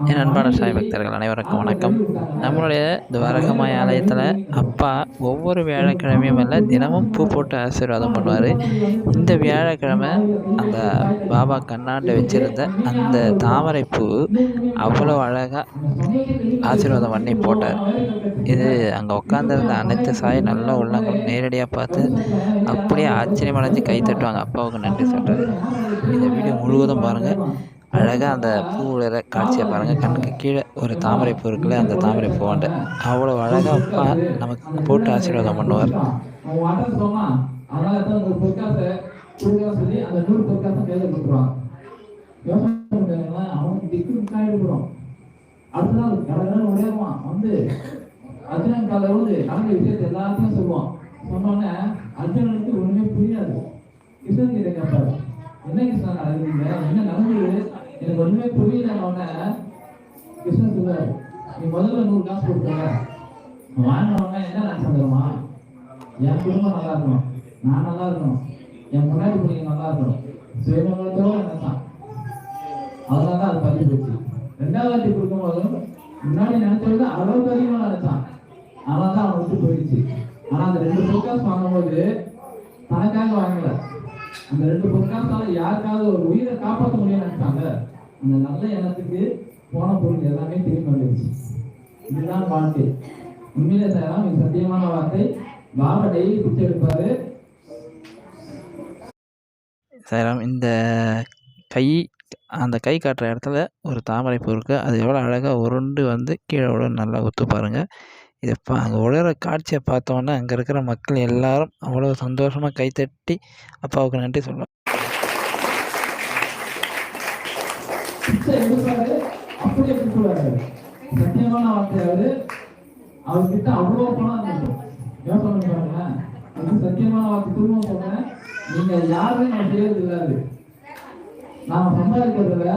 என் அன்பான சாய் பக்தர்கள் அனைவருக்கும் வணக்கம். நம்மளுடைய துவாரகமாய் ஆலயத்தில் அப்பா ஒவ்வொரு வியாழக்கிழமையும் இல்லை தினமும் பூ போட்டு ஆசீர்வாதம் பண்ணுவார். இந்த வியாழக்கிழமை அந்த பாபா கண்ணாண்ட வச்சுருந்த அந்த தாமரை பூ அவ்வளோ அழகாக ஆசீர்வாதம் பண்ணி போட்டார். இது அங்கே உட்காந்துருந்த அனைத்து சாய் நல்ல உள்ளங்களும் நேரடியாக பார்த்து அப்படியே ஆச்சரியமடைஞ்சு கை தட்டுவாங்க. அப்பாவுக்கு நன்றி சொல்கிறது இந்த வீடியோ முழுவதும் பாருங்கள் அழகாக அந்த பூவில் காட்சியை பாருங்கள் கண்ணுக்கு கீழே ஒரு தாமரை பூ இருக்குல்ல அந்த தாமரை பூவாண்ட அவ்வளோ அழகாக அப்பா நமக்கு போட்டு ஆசீர்வாதம் பண்ணுவார். அடுத்த நாள் கடற்கரை உடையவான் வந்து அர்ஜுனன் வந்து நடந்த விஷயத்தை எல்லாத்தையும் சொல்லுவான். சொன்னோன்னே அர்ஜுனனுக்கு ஒண்ணுமே புரியாது. கிருஷ்ணன் கிட்ட கேட்பாரு என்ன கிருஷ்ணன் என்ன நடந்தது? எனக்கு ஒண்ணுமே புரியலன்னொன்னே கிருஷ்ணன் சொல்லுவாரு நீ முதல்ல நூறு காசு கொடுத்தல வாங்கினவங்க என்ன நான் தெரியுமா என் குடும்பம் நல்லா இருக்கணும். நான் நல்லா இருக்கணும். என் முன்னாடி பிள்ளைங்க நல்லா இருக்கணும். சுயமங்கலத்தோட நினைச்சான் அதனால தான் அது பதிவு போச்சு. ரெண்டாவது வாட்டி கொடுக்கும்போதும் முன்னாடி நினைச்சது அளவுக்கு அதிகமாக நினைச்சான் அதனால தான் அவன் விட்டு போயிடுச்சு. ஆனா அந்த ரெண்டு பொற்காசு வாங்கும்போது தனக்காக வாங்கல. அந்த ரெண்டு பொற்காசால யாருக்காவது ஒரு உயிரை காப்பாற்ற முடியும் நினைச்சான். அந்த நல்ல எண்ணத்துக்கு போன பொருள் எல்லாமே திரும்பி வந்துருச்சு. இதுதான் வாழ்க்கை. உண்மையிலே சார் இது சத்தியமான வார்த்தை. பாபா டெய்லி பிச்சை எடுப்பாரு. சாய்ராம் இந்த கை அந்த கை காட்டுற இடத்துல ஒரு தாமரை பூ இருக்குது அது எவ்வளோ அழகாக உருண்டு வந்து கீழே விட நல்லா ஒத்து பாருங்கள் இதை பா அங்கே உழற காட்சியை பார்த்தோன்னே அங்கே இருக்கிற மக்கள் எல்லாரும் அவ்வளோ சந்தோஷமாக கைத்தட்டி அப்பாவுக்கு நன்றி சொல்லுவாங்க பிச்சை எடுப்பாரு அப்படியே கொடுத்துருவாரு சத்தியமான வார்த்தையாவது அவர்கிட்ட அவ்வளோ பணம் இருந்துச்சு யோசனை பண்ணி பாருங்களேன் சத்தியமான வார்த்தை திரும்ப சொன்னேன் நீங்க யாருமே நான் செய்யறது இல்லாது நாம சம்பாதிக்கிறதுல